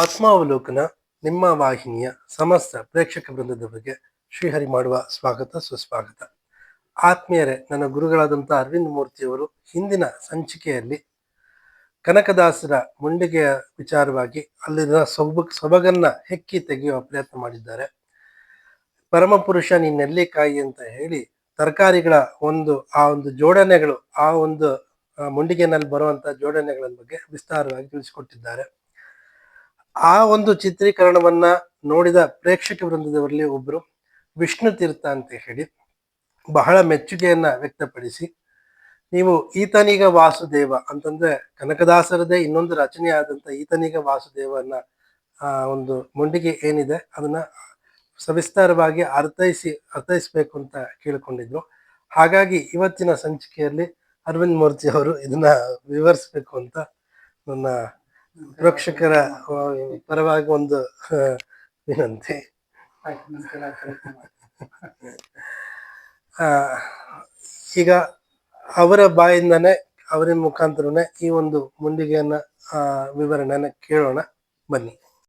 ಆತ್ಮಾವಲೋಕನ ನಿಮ್ಮ ವಾಹಿನಿಯ ಸಮಸ್ತ ಪ್ರೇಕ್ಷಕ ವೃಂದದವರಿಗೆ ಶ್ರೀಹರಿ ಮಾಡುವ ಸ್ವಾಗತ, ಸುಸ್ವಾಗತ. ಆತ್ಮೀಯರೇ, ನನ್ನ ಗುರುಗಳಾದಂಥ ಅರವಿಂದ್ ಮೂರ್ತಿಯವರು ಹಿಂದಿನ ಸಂಚಿಕೆಯಲ್ಲಿ ಕನಕದಾಸರ ಮುಂಡಿಗೆಯ ವಿಚಾರವಾಗಿ ಅಲ್ಲಿನ ಸೊಬ, ಸೊಬಗನ್ನ ಹೆಕ್ಕಿ ತೆಗೆಯುವ ಪ್ರಯತ್ನ ಮಾಡಿದ್ದಾರೆ. ಪರಮಪುರುಷ ನೀ ನೆಲ್ಲಿಕಾಯಿ ಅಂತ ಹೇಳಿ ತರಕಾರಿಗಳ ಒಂದು, ಆ ಒಂದು ಜೋಡಣೆಗಳು, ಆ ಒಂದು ಮುಂಡಿಗೆನಲ್ಲಿ ಬರುವಂತ ಜೋಡಣೆಗಳ ಬಗ್ಗೆ ವಿಸ್ತಾರವಾಗಿ ತಿಳಿಸಿಕೊಟ್ಟಿದ್ದಾರೆ. ಆ ಒಂದು ಚಿತ್ರೀಕರಣವನ್ನ ನೋಡಿದ ಪ್ರೇಕ್ಷಕ ವೃಂದದವರಲ್ಲಿ ಒಬ್ಬರು ವಿಷ್ಣು ತೀರ್ಥ ಅಂತ ಹೇಳಿ ಬಹಳ ಮೆಚ್ಚುಗೆಯನ್ನ ವ್ಯಕ್ತಪಡಿಸಿ, ನೀವು ಈತನಿಗ ವಾಸುದೇವ ಅಂತಂದ್ರೆ ಕನಕದಾಸರದೇ ಇನ್ನೊಂದು ರಚನೆ ಆದಂತ ಈತನಿಗ ವಾಸುದೇವನ ಒಂದು ಮುಂಡಿಗೆ ಏನಿದೆ ಅದನ್ನ ಸವಿಸ್ತಾರವಾಗಿ ಅರ್ಥೈಸಿ, ಅರ್ಥೈಸ್ಬೇಕು ಅಂತ ಕೇಳಿಕೊಂಡಿದ್ರು. ಹಾಗಾಗಿ ಇವತ್ತಿನ ಸಂಚಿಕೆಯಲ್ಲಿ ಅರವಿಂದ್ ಮೂರ್ತಿ ಅವರು ಇದನ್ನ ವಿವರಿಸ್ಬೇಕು ಅಂತ ನನ್ನ ಪ್ರೇಕ್ಷಕರ ಆ, ಪರವಾಗಿ ಒಂದು ವಿನಂತಿ. ಈಗ ಅವರ ಬಾಯಿಂದನೇ ಅವರ ಮುಖಾಂತರನೇ ಈ ಒಂದು ಮುಂಡಿಗೆಯನ್ನ ವಿವರಣೆಯನ್ನ ಕೇಳೋಣ. ಬನ್ನಿ.